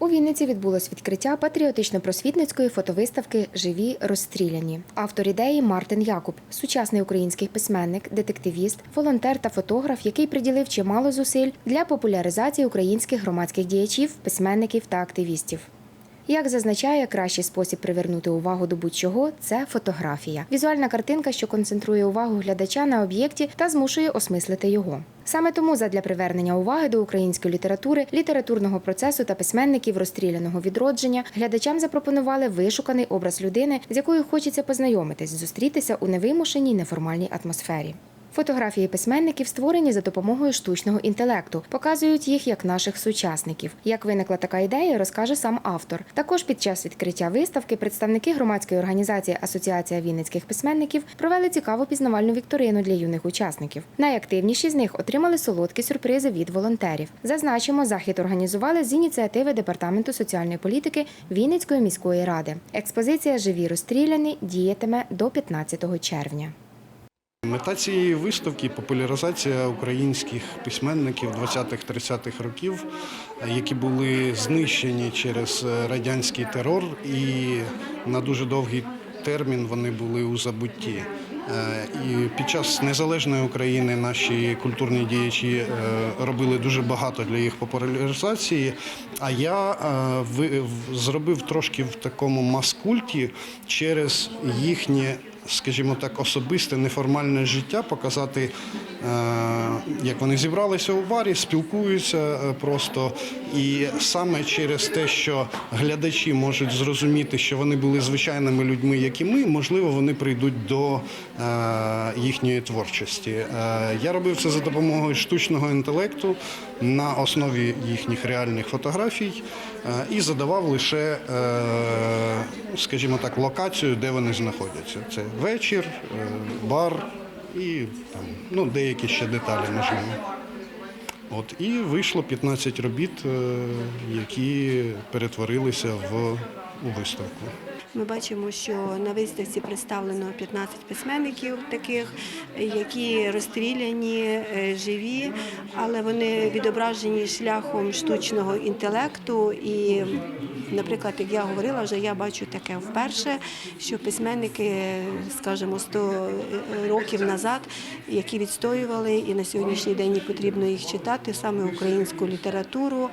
У Вінниці відбулось відкриття патріотично-просвітницької фотовиставки Живі розстріляні. Автор ідеї Мартин Якуб, сучасний український письменник, детективіст, волонтер та фотограф, який приділив чимало зусиль для популяризації українських громадських діячів, письменників та активістів. Як зазначає, кращий спосіб привернути увагу до будь-чого це фотографія. Візуальна картинка, що концентрує увагу глядача на об'єкті та змушує осмислити його. Саме тому задля привернення уваги до української літератури, літературного процесу та письменників розстріляного відродження глядачам запропонували вишуканий образ людини, з якою хочеться познайомитись, зустрітися у невимушеній неформальній атмосфері. Фотографії письменників створені за допомогою штучного інтелекту, показують їх як наших сучасників. Як виникла така ідея, розкаже сам автор. Також під час відкриття виставки представники громадської організації Асоціація вінницьких письменників провели цікаву пізнавальну вікторину для юних учасників. Найактивніші з них отримали солодкі сюрпризи від волонтерів. Зазначимо, захід організували з ініціативи департаменту соціальної політики Вінницької міської ради. Експозиція Живі розстріляні діятиме до 15 червня. Мета цієї виставки популяризація українських письменників 20-30-х років, які були знищені через радянський терор, і на дуже довгий термін вони були у забутті. Е, І під час незалежної України наші культурні діячі е, робили дуже багато для їх популяризації. А я е, зробив трошки в такому маскульті через їхнє скажімо так, особисте неформальне життя, показати, е, як вони зібралися у барі, спілкуються е, просто. І саме через те, що глядачі можуть зрозуміти, що вони були звичайними людьми, як і ми, можливо, вони прийдуть до е, їхньої творчості. Я робив це за допомогою штучного інтелекту на основі їхніх реальних фотографій і задавав лише, скажімо так, локацію, де вони знаходяться. Це вечір, е, бар і там, ну, деякі ще деталі можливо. От і вийшло 15 робіт, е, які перетворилися в у виставку. Ми бачимо, що на виставці представлено 15 письменників таких, які розстріляні, е, живі, але вони відображені шляхом штучного інтелекту. І, наприклад, як я говорила, вже я бачу таке вперше, що письменники, скажімо, 100 років назад, які відстоювали, і на сьогоднішній день потрібно їх читати, саме українську літературу,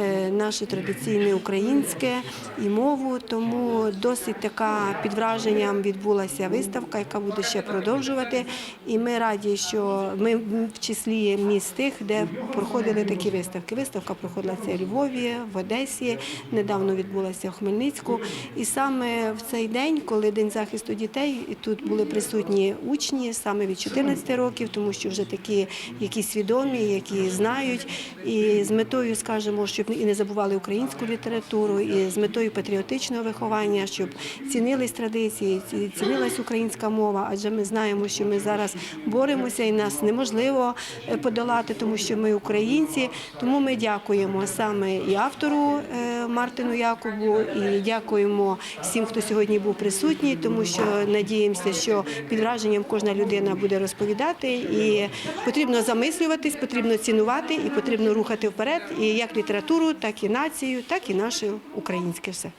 е, наше традиційне українське і мову. Тому досить така під враженням відбулася виставка, яка буде ще продовжувати. І ми раді, що ми в числі міст тих, де проходили такі виставки. Виставка проходила це у Львові, в Одесі, недавно відбулася в Хмельницьку. І саме в цей день, коли День захисту дітей, і тут були присутні учні саме від 14 років, тому що вже такі, які свідомі, які знають, і з метою, скажімо, щоб і не забували українську літературу, і з метою патріотичного виховання, щоб цінились традиції, цінилась українська мова, адже ми знаємо, що ми зараз боремося і нас неможливо е, подолати, тому що ми українці. Тому ми дякуємо саме і автору е, Мартину Якубу, і дякуємо всім, хто сьогодні був присутній, тому що надіємося, що під враженням кожна людина буде розповідати. І потрібно замислюватись, потрібно цінувати і потрібно рухати вперед і як літературу, так і націю, так і наше українське все.